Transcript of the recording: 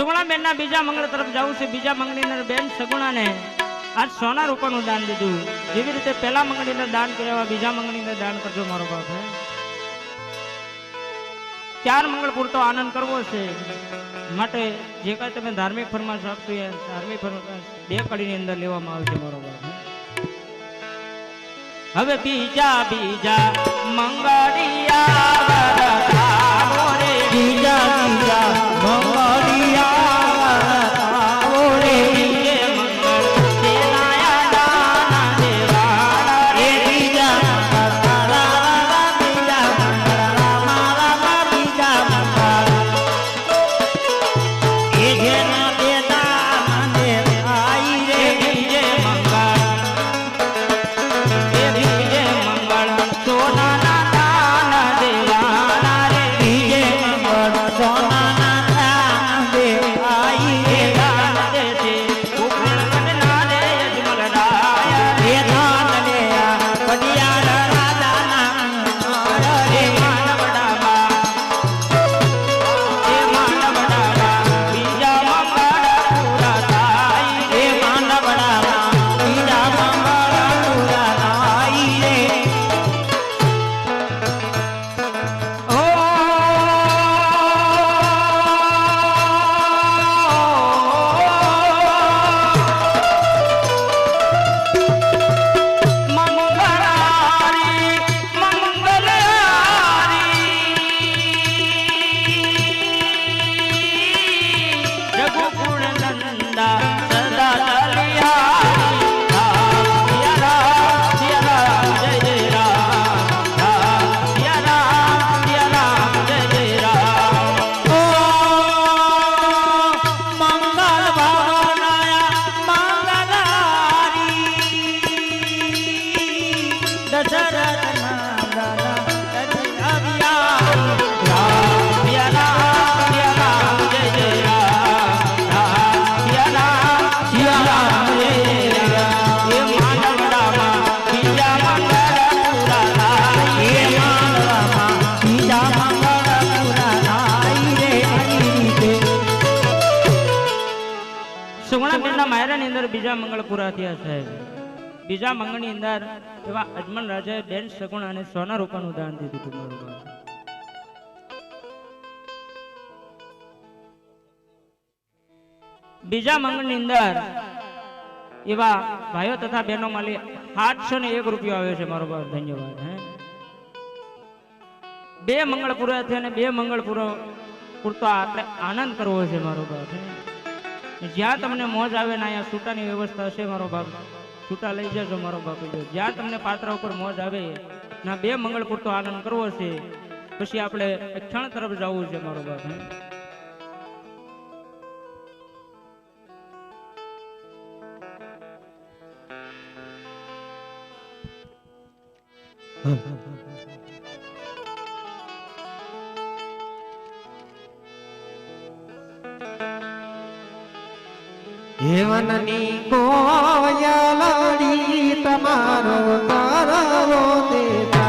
સુગુણા બેનના બીજા મંગળ તરફ જવું છે. બીજા મંગળીના બેન સગુણાને આજ સોના રૂપાનું દાન દીધું. જેવી રીતે પહેલા મંગળીને દાન કર્યા બીજા મંગળીને દાન કરજો મારો બાપ ચાર મંગળ પૂરતો આનંદ કરવો છે. માટે જે કાંઈ તમે ધાર્મિક ફરમાશ આપશો, એ ધાર્મિક ફરમાશ બે કડીની અંદર લેવામાં આવશે મારો બાપ. હવે બીજા બીજા મંગળિયા বান্দা અંદર બીજા મંગળ પૂરા થયા સાહેબ. બીજા મંગળની અંદર એવા અજમલ રાજાએ બેન સગુણ અને સોના રૂપાનું દાન દીધું હતું મારું બાપ. બીજા મંગળની અંદર એવા ભાઈઓ તથા બહેનો માલી આઠસો ને એક રૂપિયો આવ્યો છે મારો બાપ ધન્યવાદ, હે. બે મંગળ પૂરા થયા અને બે મંગળ પૂરો પૂરતો આપણે આનંદ કરવો છે મારો બાપ જ્યાં તમને મોજ આવે ને અહીંયા છૂટાની વ્યવસ્થા હશે મારો બાપ. છૂટા લઈ જજો મારો બાપ જ્યાં તમને પાત્ર ઉપર મોજ આવે, ના બે મંગળ પૂરતો આનંદ કરવો છે, પછી આપણે ક્ષણ તરફ જવું છે મારો બાપ. હે હેવનની કોયલડી તમારો તારવો દેતા